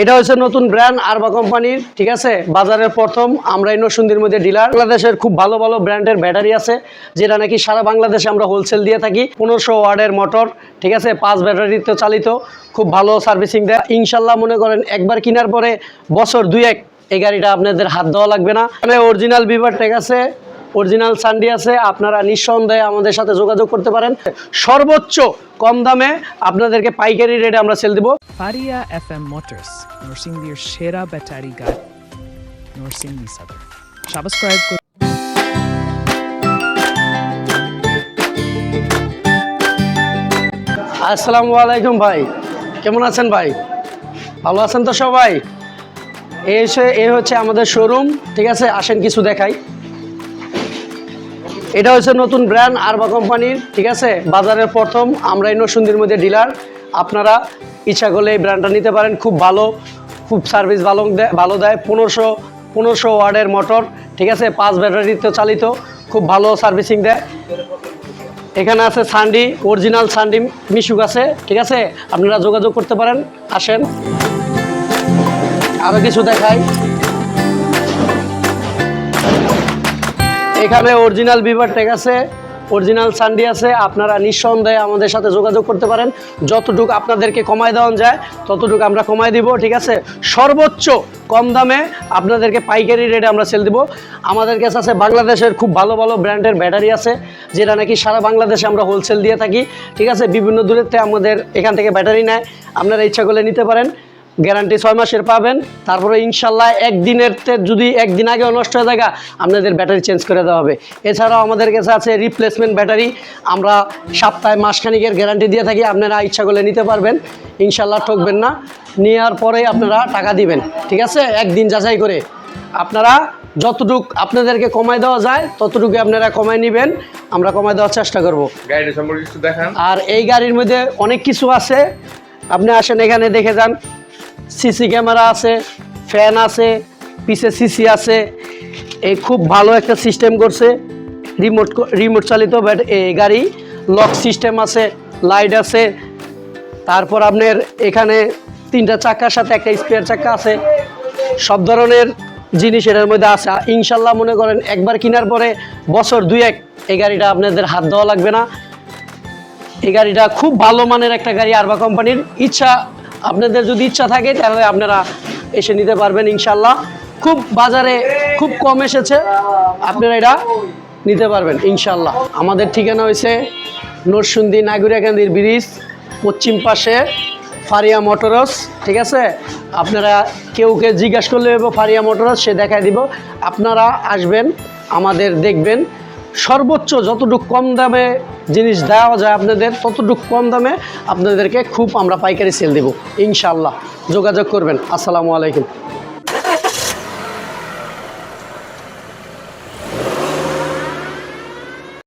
এটা হচ্ছে নতুন ব্র্যান্ড আরবা কোম্পানির ঠিক আছে? বাজারের প্রথম, আমরা এই নসুন্দির মধ্যে ডিলার বাংলাদেশের খুব ভালো ভালো ব্র্যান্ডের ব্যাটারি আছে, যেটা নাকি সারা বাংলাদেশে আমরা হোলসেল দিয়ে থাকি। পনেরোশো ওয়ার্ডের মোটর ঠিক আছে? পাঁচ ব্যাটারিতে চালিত, খুব ভালো সার্ভিসিং দেয়। ইনশাল্লাহ মনে করেন একবার কেনার পরে বছর দুই এক এই গাড়িটা আপনাদের হাত দেওয়া লাগবে না। এখানে অরিজিনাল বিভার টেক আছে অরিজিনাল সানডি আছে আপনারা নিঃসন্দেহে আমাদের সাথে যোগাযোগ করতে পারেন। সর্বোচ্চ কম দামে আপনাদেরকে পাইকারি রেটে আমরা সেল দিব। ফারিয়া এফ এম মোটরস নরসিংদীর সেরা ব্যাটারি গাড়ি নরসিংদী সাদর সাবস্ক্রাইব করুন। আসসালামু আলাইকুম ভাই কেমন আছেন ভাই? ভালো আছেন তো সবাই? এই হচ্ছে এই হচ্ছে আমাদের শোরুম ঠিক আছে? আসেন কিছু দেখাই। এটা হচ্ছে নতুন ব্র্যান্ড আরবা কোম্পানির ঠিক আছে? বাজারের প্রথম আমরা এই নসুন্দির মধ্যে ডিলার আপনারা ইচ্ছা করলে এই ব্র্যান্ডটা নিতে পারেন। খুব ভালো, খুব সার্ভিস ভালো দেয় ভালো দেয়। পনেরোশো পনেরোশো ওয়ার্ডের মোটর ঠিক আছে? পাঁচ ব্যাটারিতে চালিত, খুব ভালো সার্ভিসিং দেয়। এখানে আছে সান্ডি অরিজিনাল সান্ডি মিশুক আছে, ঠিক আছে? আপনারা যোগাযোগ করতে পারেন, আসেন। আরও কিছু দেখাই। এখানে অরিজিনাল বিভার টেক আছে অরিজিনাল সান্ডি আছে। আপনারা নিঃসন্দেহে আমাদের সাথে যোগাযোগ করতে পারেন। যতটুকু আপনাদেরকে কমায় দেওয়া যায়, ততটুকু আমরা কমায় দিব, ঠিক আছে? সর্বোচ্চ কম দামে আপনাদেরকে পাইকারি রেটে আমরা সেল দিব। আমাদের কাছে আছে বাংলাদেশের খুব ভালো ভালো ব্র্যান্ডের ব্যাটারি আছে, যেটা নাকি সারা বাংলাদেশে আমরা হোলসেল দিয়ে থাকি, ঠিক আছে? বিভিন্ন দূরেতে আমাদের এখান থেকে ব্যাটারি নেয়। আপনারা ইচ্ছা করলে নিতে পারেন। গ্যারান্টি ছয় মাসের পাবেন। তারপরে ইনশাল্লাহ একদিনের যদি একদিন আগেও নষ্ট হয়ে যায় আপনাদের ব্যাটারি চেঞ্জ করে দেওয়া হবে। এছাড়াও আমাদের কাছে আছে রিপ্লেসমেন্ট ব্যাটারি। আমরা সপ্তাহে মাসখানিকের গ্যারান্টি দিয়ে থাকি আপনারা ইচ্ছা করলে নিতে পারবেন। ইনশাল্লাহ ঠকবেন না। নেওয়ার পরেই আপনারা টাকা দিবেন ঠিক আছে? একদিন যাচাই করে আপনারা যতটুক আপনাদেরকে কমায় দেওয়া যায় ততটুকু আপনারা কমায় নেবেন। আমরা কমায় দেওয়ার চেষ্টা করব। আর এই গাড়ির মধ্যে অনেক কিছু আছে। আপনি আসেন এখানে দেখে যান। সিসি ক্যামেরা আছে, ফ্যান আছে, পিছে সিসি আছে। এই খুব ভালো একটা সিস্টেম করছে। রিমোট রিমোট চালিত গাড়ি, লক সিস্টেম আছে, লাইট আছে। তারপর আপনার এখানে তিনটা চাকার সাথে একটা স্পেয়ার চাকা আছে। সব ধরনের জিনিস এটার মধ্যে আছে। ইনশাল্লাহ মনে করেন একবার কেনার পরে বছর দুই এক এই গাড়িটা আপনাদের হাত দেওয়া লাগবে না। এই গাড়িটা খুব ভালো মানের একটা গাড়ি আরবা কোম্পানির। ইচ্ছা আপনাদের যদি ইচ্ছা থাকে, তাহলে আপনারা এসে নিতে পারবেন ইনশাল্লাহ খুব বাজারে খুব কম এসেছে, আপনারা এটা নিতে পারবেন ইনশাল্লাহ আমাদের ঠিকানা হয়েছে নরসুন্দি নাগুরিয়াকান্দির ব্রিজ, পশ্চিম পাশে ফারিয়া মোটরস, ঠিক আছে? আপনারা কেউ কে জিজ্ঞাসা করলে ফারিয়া মোটরস, সে দেখায় দিব। আপনারা আসবেন, আমাদের দেখবেন। সর্বোচ্চ যতটুকু কম দামে জিনিস দেওয়া যায় আপনাদের, ততটুকু কম দামে আপনাদেরকে খুব আমরা পাইকারি সেল দেব। ইনশাল্লাহ যোগাযোগ করবেন। আসসালামু আলাইকুম।